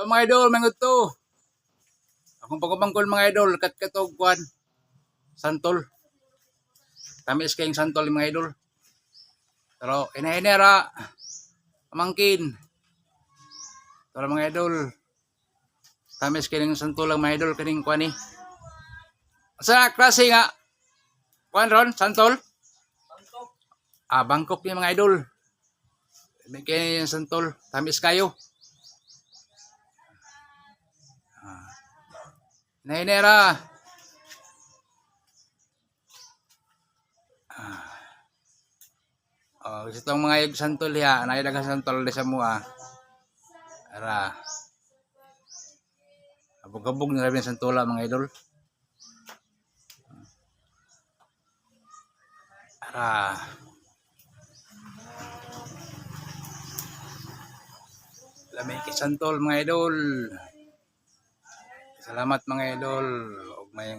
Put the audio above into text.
So mga idol, mga to. Akong pagkumangkol mga idol, kat katog kwan. Santol. Tamis kayong santol mga idol. Pero ina-inera. Pamangkin. Pero mga idol. Tamis kayong santol lang mga idol. Kaning kwan eh. Sa klase nga. Kwan ron, santol. Ah, Bangkok yung mga idol. Kayo yung santol. Tamis kayo. Nainera. Ah. Oh, gusto tong mga yug santol ya, nay daga santol sa mua. Ara. Abog-abog na rin santola mga idol. Ara. Lamay kay santol mga idol. Salamat mga idol. Ug may